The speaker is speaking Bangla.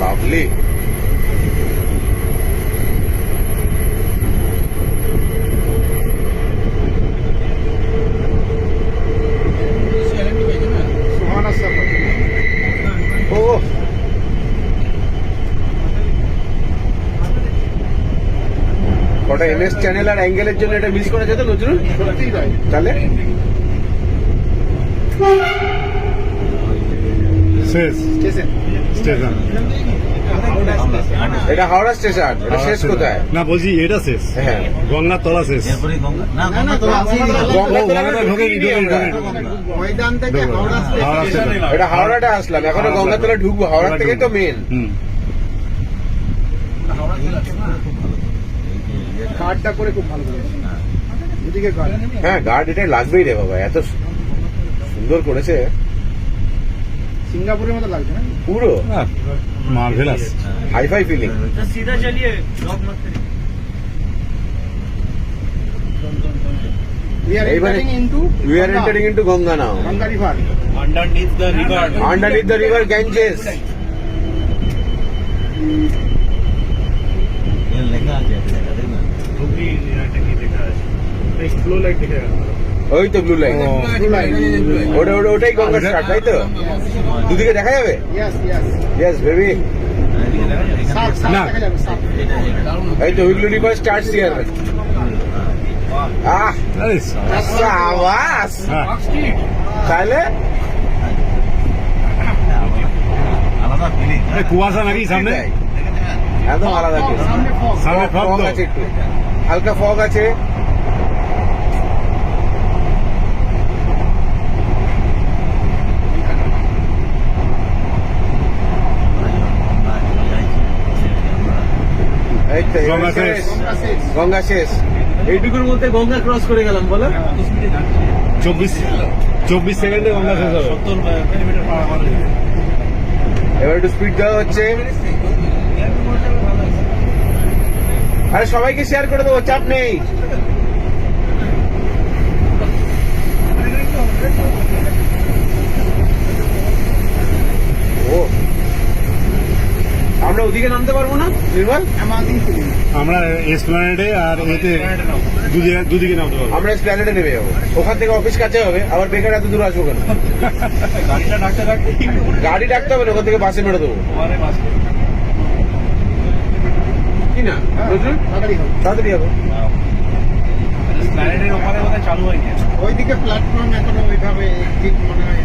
লাভলি সুহানা সাফার ও কটা এমএস চ্যানেল আর অ্যাঙ্গেলের জন্য এটা মিস করা যেত নজরুল? সত্যিই তাই তাহলে? স্টেশন। এটা হাওড়া স্টেশন এটা শেষ কোথায়? না বলছি এটা শেষ। হ্যাঁ। গঙ্গার তলা শেষ। এটা হাওড়াটা আসলাম এখনও গঙ্গাতলা ঢুকবো হাওড়া থেকে তো মেন হুম। কার্ডটা করে খুব ভালো করেছে। এদিকে কার্ড হ্যাঁ গার্ড এটা লাগবেই রে বাবা এত সুন্দর করেছে। সিঙ্গাপুরের মতো লাগছে না পুরো মার্ভেলাস হাই ফাই ফিলিং সিধা চালিয়ে We are entering into we are entering into Ganga now. Ganga River. Underneath the river. Underneath the river Ganges. লেখা আছে লেখা দেখুন খুবই নিরাটে কি লেখা আছে লাইক ফ্লো লাইট দেখে গেল ওই তো ব্লু লাইন লাইট ওটা ওটা ওটাই গঙ্গা স্টার্ট তাই তো? দুদিকে দেখা যাবে? ইয়েস বেবি না। এই তো Hooghly river starts here ah! সাবাস! হ্যাঁ। তাহলে? কুয়াশা নাকি সামনে? একদম আলাদা কিছু সামনে ফগ আছে হালকা ফগ আছে। গঙ্গা শেষ। শেষ। গঙ্গা শেষ। এইটুকুর মধ্যে গঙ্গা ক্রস করে গেলাম বলো। চব্বিশ চব্বিশ সেকেন্ডে গঙ্গা শেষ হবে। এবার একটু স্পিড দেওয়া হচ্ছে। আরে সবাইকে শেয়ার করে দেবো চাপ নেই। আমরা ওদিকে নামতে পারব না। আমরা এসপ্লানেডে আর এতে দুদিকে দুদিকে নামতে পারব। আমরা প্ল্যানেটে নেমে যাব। ওখান থেকে অফিস কাছে হবে। আবার বেকার এত দূর আসব কেন? গাড়ি ডাকতে হবে না ওখান থেকে বাসে মেরে দেবো। কি না? তাড়াতাড়ি হবে। তাড়াতাড়ি হবে। প্ল্যানেটের ওখানে বোধহয় চালু হয়নি। ওইদিকে প্ল্যাটফর্ম এখনও ওইভাবে ঠিক মনে হয়